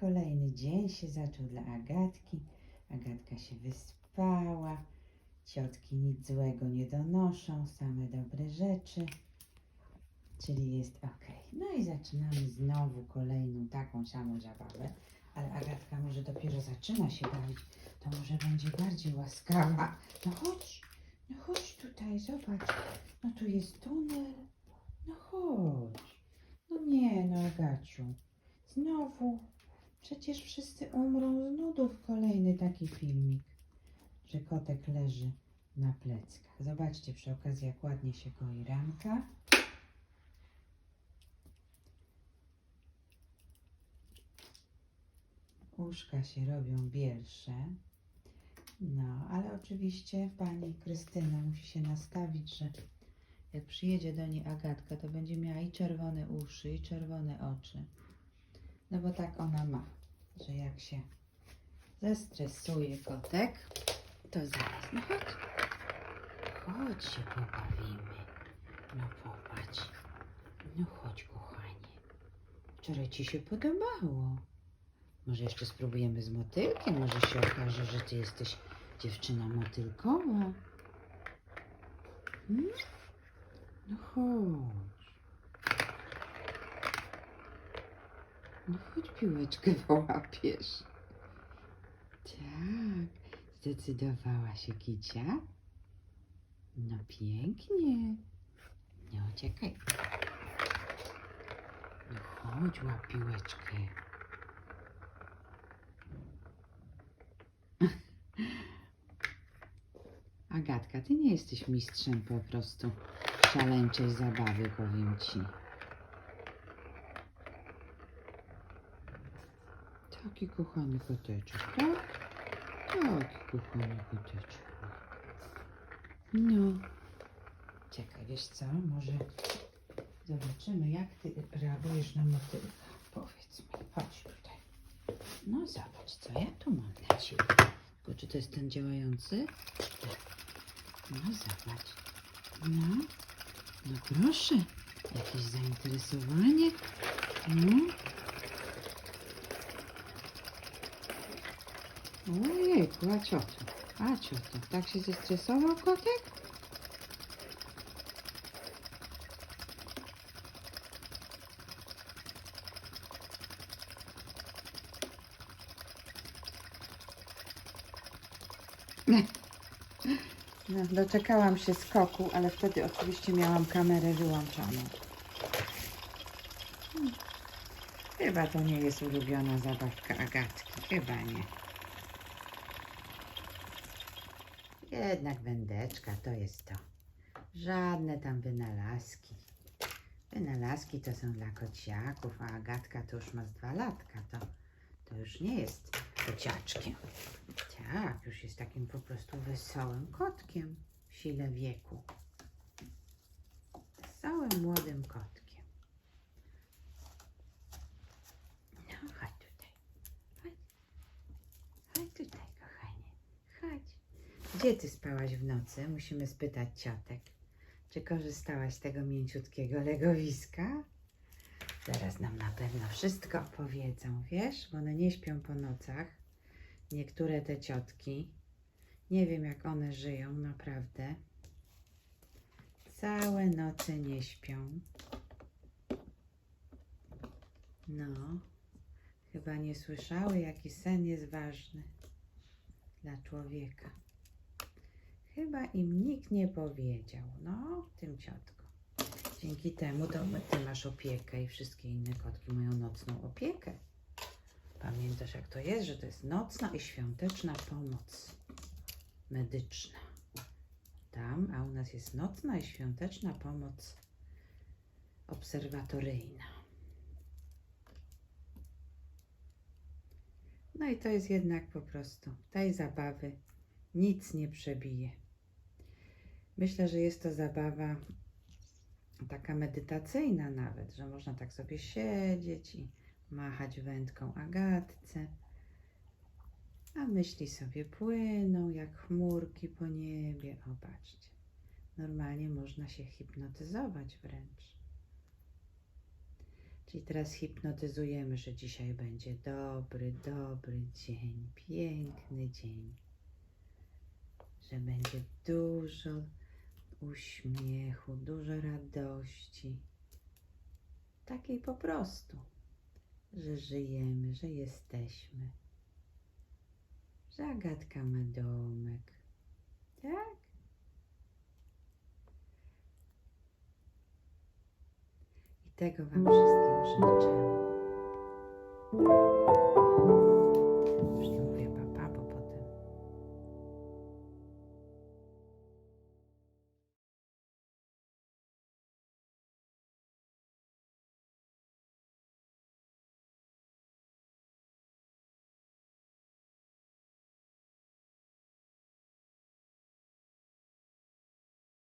kolejny dzień się zaczął dla Agatki. Agatka się wyspała. Ciotki nic złego nie donoszą, same dobre rzeczy. Czyli jest ok. No i zaczynamy znowu kolejną taką samą zabawę. Ale Agatka może dopiero zaczyna się bawić. To może będzie bardziej łaskawa. No chodź, no chodź tutaj, zobacz. No tu jest tunel. No chodź. No nie, no Agaciu. Znowu. Przecież wszyscy umrą z nudów. Kolejny taki filmik, że kotek leży na pleckach. Zobaczcie przy okazji, jak ładnie się goi ramka. Uszka się robią bielsze. No, ale oczywiście pani Krystyna musi się nastawić, że jak przyjedzie do niej Agatka, to będzie miała i czerwone uszy, i czerwone oczy. No bo tak ona ma, że jak się zestresuje kotek, to zaraz, no chodź, chodź się pobawimy. No popatrz, no chodź kochanie. Wczoraj ci się podobało. Może jeszcze spróbujemy z motylkiem, może się okaże, że ty jesteś dziewczyna motylkowa. Hmm? No chodź. No chodź piłeczkę połapiesz. Tak, zdecydowała się Kicia. No pięknie. Nie uciekaj. No chodź, łap piłeczkę. Agatka, ty nie jesteś mistrzem po prostu szaleńczej zabawy, powiem ci. Taki kochany koteczek, tak? Taki kochany koteczek. No. Czekaj, wiesz co? Może zobaczymy, jak ty reagujesz na motylka. Powiedz mi, chodź tutaj. No zobacz, co ja tu mam dla ciebie. Tylko czy to jest ten działający? No zobacz. No. No proszę. Jakieś zainteresowanie? No. Ojejku, a cioto? A tak się zestresował kotek? No, doczekałam się skoku, ale wtedy oczywiście miałam kamerę wyłączoną. Hmm. Chyba to nie jest ulubiona zabawka Agatki. Chyba nie. Jednak wędeczka to jest to. Żadne tam wynalazki. Wynalazki to są dla kociaków, a Agatka to już ma z dwa latka. To, to już nie jest kociaczkiem. Tak, już jest takim po prostu wesołym kotkiem w sile wieku. Wesołym młodym kotkiem. No, chodź tutaj. Chodź. Chodź tutaj, kochanie. Chodź. Gdzie ty spałaś w nocy? Musimy spytać ciotek. Czy korzystałaś z tego mięciutkiego legowiska? Zaraz nam na pewno wszystko opowiedzą, wiesz? Bo one nie śpią po nocach. Niektóre te ciotki. Nie wiem, jak one żyją, naprawdę. Całe noce nie śpią. No, chyba nie słyszały, jaki sen jest ważny dla człowieka. Chyba im nikt nie powiedział, no, tym ciotkom. Dzięki temu to ty masz opiekę i wszystkie inne kotki mają nocną opiekę. Pamiętasz, jak to jest, że to jest nocna i świąteczna pomoc medyczna. Tam, a u nas jest nocna i świąteczna pomoc obserwatoryjna. No i to jest jednak po prostu tej zabawy nic nie przebije. Myślę, że jest to zabawa taka medytacyjna nawet, że można tak sobie siedzieć i machać wędką Agatce, a myśli sobie płyną jak chmurki po niebie. O, patrzcie, normalnie można się hipnotyzować wręcz. Czyli teraz hipnotyzujemy, że dzisiaj będzie dobry, dobry dzień, piękny dzień. Że będzie dużo uśmiechu, dużo radości. Takiej po prostu, że żyjemy, że jesteśmy. Że Agatka ma domek. Tak? I tego Wam wszystkim życzę.